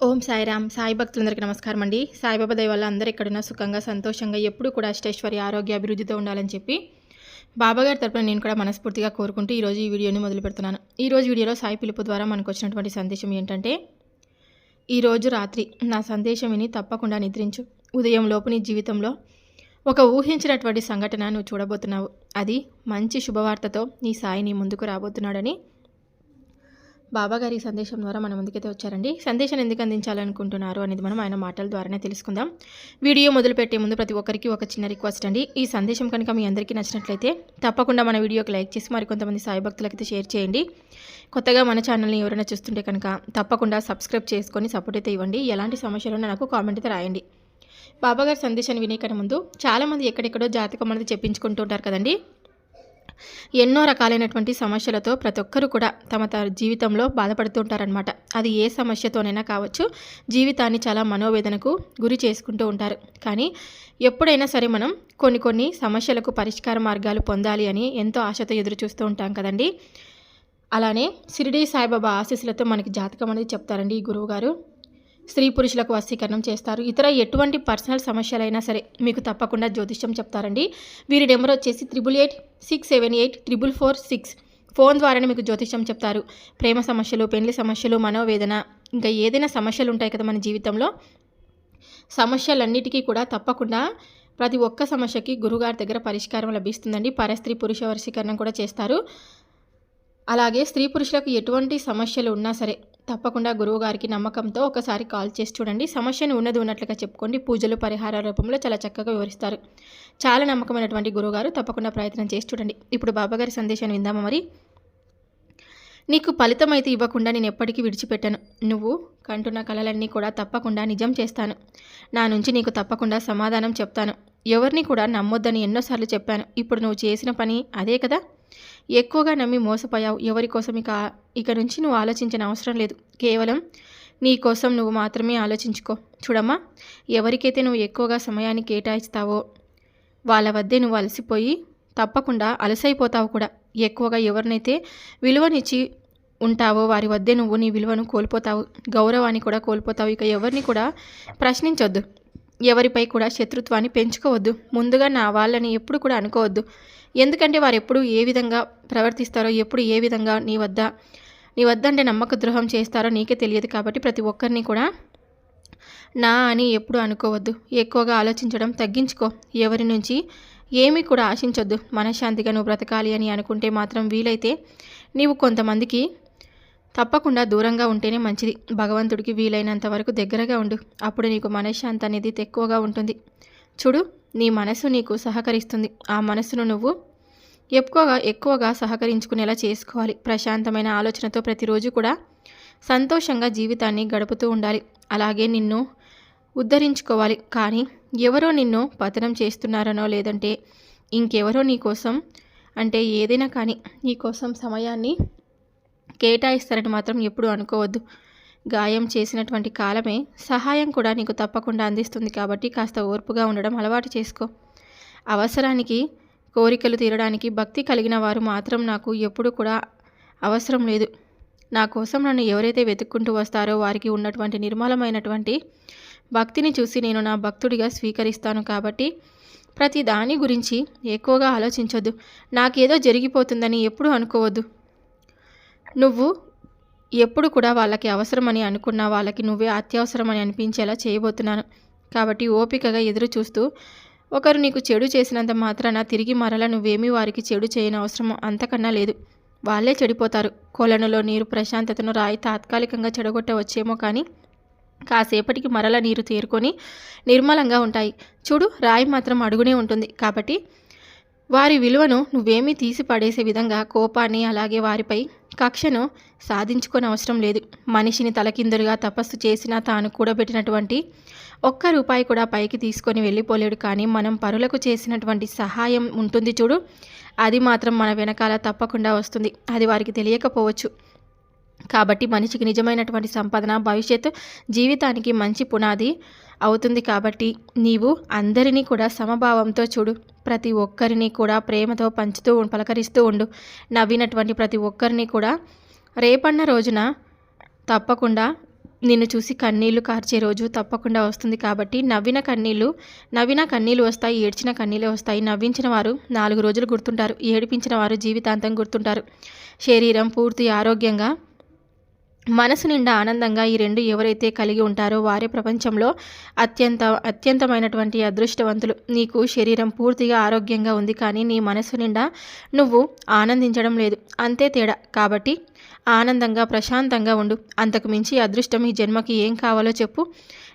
ఓం సాయిరామ్. సాయి భక్తులందరికీ నమస్కారం అండి. సాయిబాబా దయ వల్ల అందరూ ఎక్కడున్నా సుఖంగా సంతోషంగా ఎప్పుడు కూడా అష్టైశ్వర్య ఆరోగ్య అభివృద్ధితో ఉండాలని చెప్పి బాబాగారి తరపున నేను కూడా మనస్ఫూర్తిగా కోరుకుంటూ ఈరోజు ఈ వీడియోని మొదలు పెడుతున్నాను. ఈరోజు వీడియోలో సాయి పిలుపు ద్వారా మనకు వచ్చినటువంటి సందేశం ఏంటంటే ఈరోజు రాత్రి నా సందేశం విని తప్పకుండా నిద్రించు. ఉదయం లోపు నీ జీవితంలో ఒక ఊహించినటువంటి సంఘటన నువ్వు చూడబోతున్నావు. అది మంచి శుభవార్తతో నీ సాయి నీ ముందుకు రాబోతున్నాడని బాబాగారి సందేశం ద్వారా మన ముందుకైతే వచ్చారండి. సందేశం ఎందుకు అందించాలనుకుంటున్నారు అనేది మనం ఆయన మాటల ద్వారానే తెలుసుకుందాం. వీడియో మొదలుపెట్టే ముందు ప్రతి ఒక్కరికి ఒక చిన్న రిక్వెస్ట్ అండి. ఈ సందేశం కనుక మీ అందరికీ నచ్చినట్లయితే తప్పకుండా మన వీడియోకి లైక్ చేసి మరికొంతమంది సాయి భక్తులకైతే షేర్ చేయండి. కొత్తగా మన ఛానల్ని ఎవరైనా చూస్తుంటే కనుక తప్పకుండా సబ్స్క్రైబ్ చేసుకొని సపోర్ట్ అయితే ఇవ్వండి. ఎలాంటి సమస్యలు నాకు కామెంట్ అయితే రాయండి. బాబాగారి సందేశాన్ని వినే కన్నా ముందు చాలామంది ఎక్కడెక్కడో జాతకం అనేది చెప్పించుకుంటూ ఉంటారు కదండి. ఎన్నో రకాలైనటువంటి సమస్యలతో ప్రతి ఒక్కరు కూడా తమ జీవితంలో బాధపడుతూ ఉంటారనమాట అది ఏ సమస్యతోనైనా కావచ్చు జీవితాన్ని చాలా మనోవేదనకు గురి చేసుకుంటూ ఉంటారు. కానీ ఎప్పుడైనా సరే మనం కొన్ని కొన్ని సమస్యలకు పరిష్కార మార్గాలు పొందాలి అని ఎంతో ఆశతో ఎదురు చూస్తూ ఉంటాం కదండి. అలానే షిరిడి సాయిబాబా ఆశీస్సులతో మనకి జాతకం అనేది చెప్తారండి ఈ గురువుగారు. స్త్రీ పురుషులకు వశీకరణం చేస్తారు. ఇతర ఎటువంటి పర్సనల్ సమస్యలైనా సరే మీకు తప్పకుండా జ్యోతిష్యం చెప్తారండి. వీరి నెంబర్ వచ్చేసి triple eight six seven eight triple four six. Phone ద్వారానే మీకు జ్యోతిష్యం చెప్తారు. ప్రేమ సమస్యలు పెళ్ళి సమస్యలు మనోవేదన ఇంకా ఏదైనా సమస్యలు ఉంటాయి కదా మన జీవితంలో. సమస్యలన్నిటికీ కూడా తప్పకుండా ప్రతి ఒక్క సమస్యకి గురుగారి దగ్గర పరిష్కారం లభిస్తుందండి. పరస్త్రీ పురుష వశీకరణం కూడా చేస్తారు. అలాగే స్త్రీ పురుషులకు ఎటువంటి సమస్యలు ఉన్నా సరే తప్పకుండా గురువుగారికి నమ్మకంతో ఒకసారి కాల్ చేసి చూడండి. సమస్యను ఉన్నది ఉన్నట్లుగా చెప్పుకోండి. పూజలు పరిహార రూపంలో చాలా చక్కగా వివరిస్తారు. చాలా నమ్మకమైనటువంటి గురువుగారు తప్పకుండా ప్రయత్నం చేసి చూడండి. ఇప్పుడు బాబాగారి సందేశాన్ని విందామా మరి? నీకు ఫలితం అయితే ఇవ్వకుండా నేను ఎప్పటికీ విడిచిపెట్టాను. నువ్వు కంటున్న కళలన్నీ కూడా తప్పకుండా నిజం చేస్తాను. నా నుంచి నీకు తప్పకుండా సమాధానం చెప్తాను. ఎవరిని కూడా నమ్మొద్దని ఎన్నోసార్లు చెప్పాను. ఇప్పుడు నువ్వు చేసిన పని అదే కదా? ఎక్కువగా నమ్మి మోసపోయావు. ఎవరి కోసం ఇక ఇక నుంచి నువ్వు ఆలోచించిన అవసరం లేదు. కేవలం నీ కోసం నువ్వు మాత్రమే ఆలోచించుకో. చూడమ్మా ఎవరికైతే నువ్వు ఎక్కువగా సమయాన్ని కేటాయిస్తావో వాళ్ళ వద్దే నువ్వు అలసిపోయి తప్పకుండా అలసైపోతావు కూడా. ఎక్కువగా ఎవరినైతే విలువనిచ్చి ఉంటావో వారి వద్దే నువ్వు నీ విలువను కోల్పోతావు. గౌరవాన్ని కూడా కోల్పోతావు. ఇక ఎవరిని కూడా ప్రశ్నించొద్దు. ఎవరిపై కూడా శత్రుత్వాన్ని పెంచుకోవద్దు. ముందుగా నా వాళ్ళని ఎప్పుడు కూడా అనుకోవద్దు. ఎందుకంటే వారు ఎప్పుడు ఏ విధంగా ప్రవర్తిస్తారో ఎప్పుడు ఏ విధంగా నీ వద్ద నీ వద్ద అంటే నమ్మక ద్రోహం చేస్తారో నీకే తెలియదు కాబట్టి ప్రతి ఒక్కరిని కూడా నా అని ఎప్పుడు అనుకోవద్దు. ఎక్కువగా ఆలోచించడం తగ్గించుకో. ఎవరి నుంచి ఏమీ కూడా ఆశించొద్దు. మనశ్శాంతిగా నువ్వు బ్రతకాలి అని అనుకుంటే మాత్రం వీలైతే నీవు కొంతమందికి తప్పకుండా దూరంగా ఉంటేనే మంచిది. భగవంతుడికి వీలైనంత వరకు దగ్గరగా ఉండు. అప్పుడు నీకు మనశ్శాంతి అనేది ఎక్కువగా ఉంటుంది. చూడు నీ మనసు నీకు సహకరిస్తుంది. ఆ మనసును నువ్వు ఎక్కువగా ఎక్కువగా సహకరించుకునేలా చేసుకోవాలి. ప్రశాంతమైన ఆలోచనతో ప్రతిరోజు కూడా సంతోషంగా జీవితాన్ని గడుపుతూ ఉండాలి. అలాగే నిన్ను ఉద్ధరించుకోవాలి. కానీ ఎవరో నిన్ను పతనం చేస్తున్నారనో లేదంటే ఇంకెవరో నీ కోసం అంటే ఏదైనా కానీ నీకోసం సమయాన్ని కేటాయిస్తారని మాత్రం ఎప్పుడూ అనుకోవద్దు. గాయం చేసినటువంటి కాలమే సహాయం కూడా నీకు తప్పకుండా అందిస్తుంది కాబట్టి కాస్త ఓర్పుగా ఉండడం అలవాటు చేసుకో. అవసరానికి కోరికలు తీరడానికి భక్తి కలిగిన వారు మాత్రం నాకు ఎప్పుడు కూడా అవసరం లేదు. నా కోసం నన్ను ఎవరైతే వెతుక్కుంటూ వస్తారో వారికి ఉన్నటువంటి నిర్మలమైనటువంటి భక్తిని చూసి నేను నా భక్తుడిగా స్వీకరిస్తాను కాబట్టి ప్రతి దాని గురించి ఎక్కువగా ఆలోచించొద్దు. నాకేదో జరిగిపోతుందని ఎప్పుడూ అనుకోవద్దు. నువ్వు ఎప్పుడు కూడా వాళ్ళకి అవసరమని అనుకున్న వాళ్ళకి నువ్వే అత్యవసరమని అనిపించేలా చేయబోతున్నాను. కాబట్టి ఓపికగా ఎదురు చూస్తూ ఒకరు నీకు చెడు చేసినంత మాత్రాన తిరిగి మరలా నువ్వేమీ వారికి చెడు చేయని అవసరం అంతకన్నా లేదు. వాళ్ళే చెడిపోతారు. కొలనులో నీరు ప్రశాంతతను రాయి తాత్కాలికంగా చెడగొట్టవచ్చేమో కానీ కాసేపటికి మరల నీరు తేరుకొని నిర్మలంగా ఉంటాయి. చూడు రాయి మాత్రం అడుగునే ఉంటుంది. కాబట్టి వారి విలువను నువ్వేమీ తీసి పడేసే విధంగా కోపాన్ని అలాగే వారిపై కక్షను సాధించుకొని అవసరం లేదు. మనిషిని తలకిందులుగా తపస్సు చేసినా తాను కూడబెట్టినటువంటి ఒక్క రూపాయి కూడా పైకి తీసుకొని వెళ్ళిపోలేడు. కానీ మనం పరులకు చేసినటువంటి సహాయం ఉంటుంది చూడు. అది మాత్రం మన వెనకాల తప్పకుండా వస్తుంది. అది వారికి తెలియకపోవచ్చు. కాబట్టి మనిషికి నిజమైనటువంటి సంపాదన భవిష్యత్తు జీవితానికి మంచి పునాది అవుతుంది కాబట్టి నీవు అందరినీ కూడా సమభావంతో చూడు. ప్రతి ఒక్కరిని కూడా ప్రేమతో పంచుతూ పలకరిస్తూ ఉండు. నవ్వినటువంటి ప్రతి ఒక్కరిని కూడా రేపన్న రోజున తప్పకుండా నిన్ను చూసి కన్నీళ్ళు కార్చే రోజు తప్పకుండా వస్తుంది కాబట్టి నవ్విన కన్నీళ్ళు నవ్విన కన్నీళ్ళు వస్తాయి ఏడ్చిన కన్నీళ్ళు వస్తాయి. నవ్వించిన వారు నాలుగు రోజులు గుర్తుంటారు ఏడిపించిన వారు జీవితాంతం గుర్తుంటారు. శరీరం పూర్తి ఆరోగ్యంగా మనసు నిండా ఆనందంగా ఈ రెండు ఎవరైతే కలిగి ఉంటారో వారే ప్రపంచంలో అత్యంత అత్యంతమైనటువంటి అదృష్టవంతులు. నీకు శరీరం పూర్తిగా ఆరోగ్యంగా ఉంది కానీ నీ మనసు నిండా నువ్వు ఆనందించడం లేదు. అంతే తేడా. కాబట్టి ఆనందంగా ప్రశాంతంగా ఉండు. అంతకు మించి అదృష్టం ఈ జన్మకి ఏం కావాలో చెప్పు.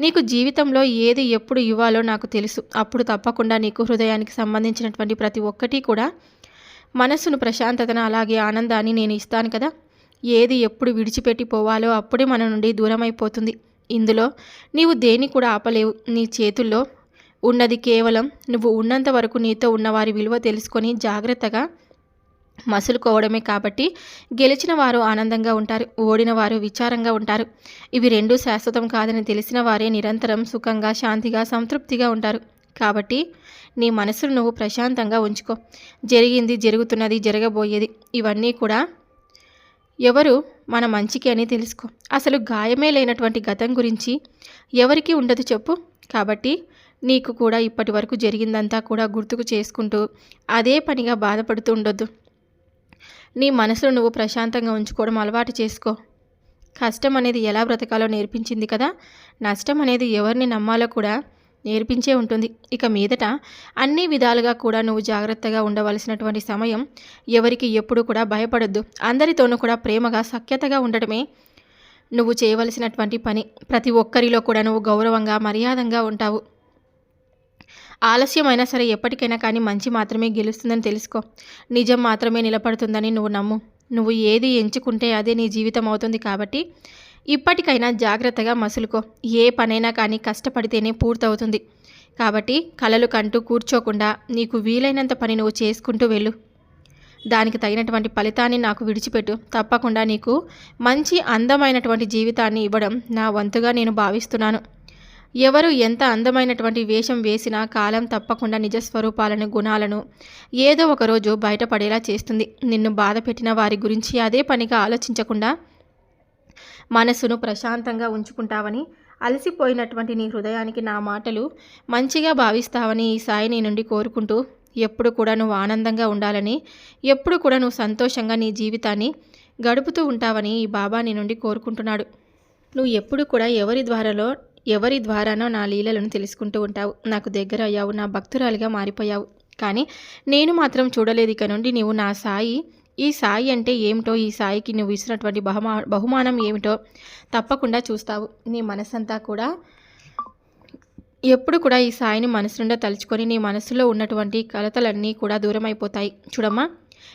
నీకు జీవితంలో ఏది ఎప్పుడు ఇవ్వాలో నాకు తెలుసు. అప్పుడు తప్పకుండా నీకు హృదయానికి సంబంధించినటువంటి ప్రతి ఒక్కటి కూడా మనస్సును ప్రశాంతతను అలాగే ఆనందాన్ని నేను ఇస్తాను కదా. ఏది ఎప్పుడు విడిచిపెట్టి పోవాలో అప్పుడే మన నుండి దూరమైపోతుంది. ఇందులో నీవు దేన్ని కూడా ఆపలేవు. నీ చేతుల్లో ఉన్నది కేవలం నువ్వు ఉన్నంత వరకు నీతో ఉన్నవారి విలువ తెలుసుకొని జాగ్రత్తగా మసులుకోవడమే కాబట్టి గెలిచిన వారు ఆనందంగా ఉంటారు. ఓడిన వారు విచారంగా ఉంటారు. ఇవి రెండూ శాశ్వతం కాదని తెలిసిన వారే నిరంతరం సుఖంగా శాంతిగా సంతృప్తిగా ఉంటారు. కాబట్టి నీ మనసును నువ్వు ప్రశాంతంగా ఉంచుకో. జరిగింది జరుగుతున్నది జరగబోయేది ఇవన్నీ కూడా ఎవరు మన మంచికి అని తెలుసుకో. అసలు గాయమే లేనటువంటి గతం గురించి ఎవరికి ఉండదు చెప్పు. కాబట్టి నీకు కూడా ఇప్పటి వరకు జరిగిందంతా కూడా గుర్తుకు చేసుకుంటూ అదే పనిగా బాధపడుతూ ఉండొద్దు. నీ మనసును నువ్వు ప్రశాంతంగా ఉంచుకోవడం అలవాటు చేసుకో. కష్టం అనేది ఎలా బ్రతకాలో నేర్పించింది కదా. నష్టం అనేది ఎవరిని నమ్మాలో కూడా నేర్పించే ఉంటుంది. ఇక మీదట అన్ని విధాలుగా కూడా నువ్వు జాగ్రత్తగా ఉండవలసినటువంటి సమయం ఎవరికి ఎప్పుడు కూడా భయపడొద్దు. అందరితోనూ కూడా ప్రేమగా సఖ్యతగా ఉండటమే నువ్వు చేయవలసినటువంటి పని. ప్రతి ఒక్కరిలో కూడా నువ్వు గౌరవంగా మర్యాదంగా ఉంటావు. ఆలస్యమైనా సరే ఎప్పటికైనా కానీ మంచి మాత్రమే గెలుస్తుందని తెలుసుకో. నిజం మాత్రమే నిలబడుతుందని నువ్వు నమ్ము. నువ్వు ఏది ఎంచుకుంటే అదే నీ జీవితం అవుతుంది కాబట్టి ఇప్పటికైనా జాగ్రత్తగా మసులుకో. ఏ పనైనా కానీ కష్టపడితేనే పూర్తవుతుంది. కాబట్టి కలలు కంటూ కూర్చోకుండా నీకు వీలైనంత పని నువ్వు చేసుకుంటూ వెళ్ళు. దానికి తగినటువంటి ఫలితాన్ని నాకు విడిచిపెట్టు. తప్పకుండా నీకు మంచి అందమైనటువంటి జీవితాన్ని ఇవ్వడం నా వంతుగా నేను భావిస్తున్నాను. ఎవరు ఎంత అందమైనటువంటి వేషం వేసినా కాలం తప్పకుండా నిజస్వరూపాలను గుణాలను ఏదో ఒకరోజు బయటపడేలా చేస్తుంది. నిన్ను బాధ పెట్టిన వారి గురించి అదే పనిగా ఆలోచించకుండా మనసును ప్రశాంతంగా ఉంచుకుంటావని అలసిపోయినటువంటి నీ హృదయానికి నా మాటలు మంచిగా భావిస్తావని ఈ సాయి నీ నుండి కోరుకుంటూ ఎప్పుడు కూడా నువ్వు ఆనందంగా ఉండాలని ఎప్పుడు కూడా నువ్వు సంతోషంగా నీ జీవితాన్ని గడుపుతూ ఉంటావని ఈ బాబా నీ నుండి కోరుకుంటున్నాడు. నువ్వు ఎప్పుడు కూడా ఎవరి ద్వారాలో ఎవరి ద్వారానో నా లీలలను తెలుసుకుంటూ ఉంటావు. నాకు దగ్గర అయ్యావు నా భక్తురాలిగా మారిపోయావు. కానీ నేను మాత్రం చూడలేదు ఇక నుండి. నీవు నా సాయి ఈ సాయి అంటే ఏమిటో ఈ సాయికి నువ్వు ఇచ్చినటువంటి బహుమా బహుమానం ఏమిటో తప్పకుండా చూస్తావు. నీ మనసంతా కూడా ఎప్పుడు కూడా ఈ సాయిని మనసు నుండి తలుచుకొని నీ మనసులో ఉన్నటువంటి కలతలన్నీ కూడా దూరం అయిపోతాయి చూడమ్మా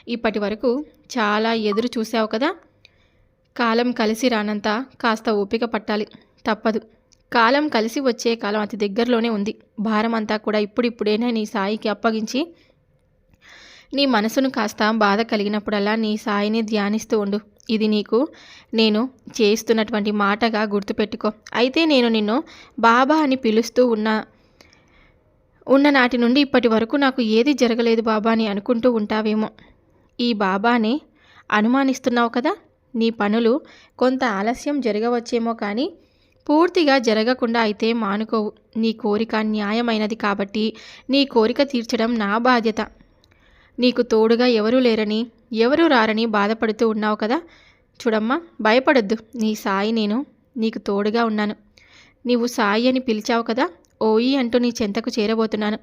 ఇప్పటి వరకు చాలా ఎదురు చూసావు కదా? కాలం కలిసి రానంత కాస్త ఓపిక పట్టాలి. తప్పదు. కాలం కలిసి వచ్చే కాలం అతి దగ్గరలోనే ఉంది. భారం అంతా కూడా ఇప్పుడిప్పుడైనా నీ సాయికి అప్పగించి నీ మనసును కాస్త బాధ కలిగినప్పుడల్లా నీ సాయిని ధ్యానిస్తూ ఉండు. ఇది నీకు నేను చేస్తున్నటువంటి మాటగా గుర్తుపెట్టుకో. అయితే నేను నిన్ను బాబా అని పిలుస్తూ ఉన్న ఉన్న నాటి నుండి ఇప్పటి వరకు నాకు ఏది జరగలేదు బాబా అని అనుకుంటూ ఉంటావేమో. ఈ బాబాని అనుమానిస్తున్నావు కదా? నీ పనులు కొంత ఆలస్యం జరగవచ్చేమో కానీ పూర్తిగా జరగకుండా అయితే మానుకోవు. నీ కోరిక న్యాయమైనది కాబట్టి నీ కోరిక తీర్చడం నా బాధ్యత. నీకు తోడుగా ఎవరూ లేరని ఎవరూ రారని బాధపడుతూ ఉన్నావు కదా? చూడమ్మా భయపడొద్దు. నీ సాయి నేను నీకు తోడుగా ఉన్నాను. నీవు సాయి అని పిలిచావు కదా? ఓయి అంటూ నీ చెంతకు చేరబోతున్నాను.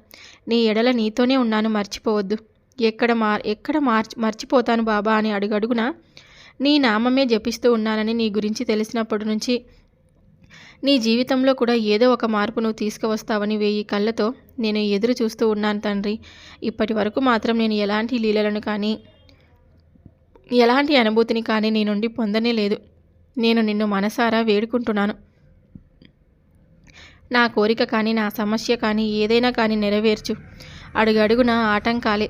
నీ ఎడల నీతోనే ఉన్నాను మర్చిపోవద్దు. ఎక్కడ మార్ ఎక్కడ మార్చి మర్చిపోతాను బాబా అని అడుగడుగున నీ నామమే జపిస్తూ ఉన్నానని నీ గురించి తెలిసినప్పటి నుంచి నీ జీవితంలో కూడా ఏదో ఒక మార్పు నువ్వు తీసుకువస్తావని వేయి కళ్ళతో నేను ఎదురు చూస్తూ ఉన్నాను తండ్రి. ఇప్పటి వరకు మాత్రం నేను ఎలాంటి లీలలను కానీ ఎలాంటి అనుభూతిని కానీ నీ నుండి పొందనే లేదు. నేను నిన్ను మనసారా వేడుకుంటున్నాను. నా కోరిక కానీ నా సమస్య కానీ ఏదైనా కానీ నెరవేర్చు. అడుగడుగున ఆటంకాలే.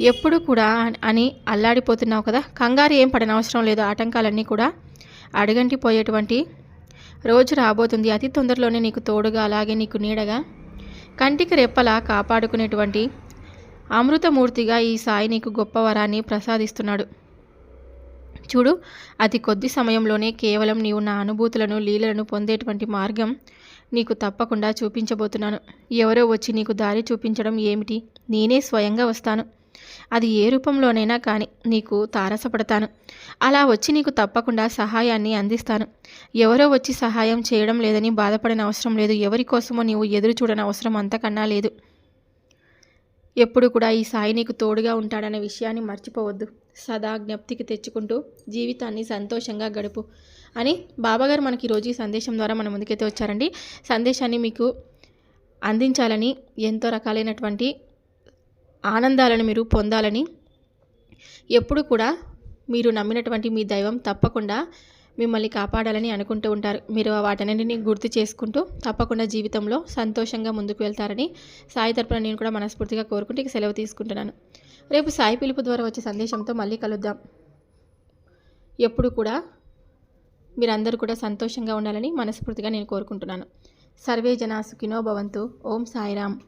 ఎప్పుడు కూడా అని అల్లాడిపోతున్నావు కదా. కంగారు ఏం పడనవసరం లేదు. ఆటంకాలన్నీ కూడా అడుగంటి పోయేటువంటి రోజు రాబోతుంది. అతి తొందరలోనే నీకు తోడుగా అలాగే నీకు నీడగా కంటికి రెప్పలా కాపాడుకునేటువంటి అమృతమూర్తిగా ఈ సాయి నీకు గొప్ప వరాన్ని ప్రసాదిస్తున్నాడు. చూడు అతి కొద్ది సమయంలోనే కేవలం నీవు నా అనుభూతులను లీలలను పొందేటువంటి మార్గం నీకు తప్పకుండా చూపించబోతున్నాను. ఎవరో వచ్చి నీకు దారి చూపించడం ఏమిటి? నేనే స్వయంగా వస్తాను. అది ఏ రూపంలోనైనా కానీ నీకు తారసపడతాను. అలా వచ్చి నీకు తప్పకుండా సహాయాన్ని అందిస్తాను. ఎవరో వచ్చి సహాయం చేయడం లేదని బాధపడిన అవసరం లేదు. ఎవరి కోసమో నీవు ఎదురు చూడని అవసరం అంతకన్నా లేదు. ఎప్పుడు కూడా ఈ సాయి నీకు తోడుగా ఉంటాడనే విషయాన్ని మర్చిపోవద్దు. సదా జ్ఞప్తికి తెచ్చుకుంటూ జీవితాన్ని సంతోషంగా గడుపు అని బాబాగారు మనకి ఈరోజు ఈ సందేశం ద్వారా మన ముందుకైతే వచ్చారండి. సందేశాన్ని మీకు అందించాలని ఎంతో రకాలైనటువంటి ఆనందాలను మీరు పొందాలని ఎప్పుడు కూడా మీరు నమ్మినటువంటి మీ దైవం తప్పకుండా మిమ్మల్ని కాపాడాలని అనుకుంటూ ఉంటారు. మీరు వాటన్నింటినీ గుర్తు చేసుకుంటూ తప్పకుండా జీవితంలో సంతోషంగా ముందుకు వెళ్తారని సాయి తరపున నేను కూడా మనస్ఫూర్తిగా కోరుకుంటూ ఇక సెలవు తీసుకుంటున్నాను. రేపు సాయి పిలుపు ద్వారా వచ్చే సందేశంతో మళ్ళీ కలుద్దాం. ఎప్పుడు కూడా మీరందరూ కూడా సంతోషంగా ఉండాలని మనస్ఫూర్తిగా నేను కోరుకుంటున్నాను. సర్వే జనా సుఖినో భవంతు. ఓం సాయిరామ్.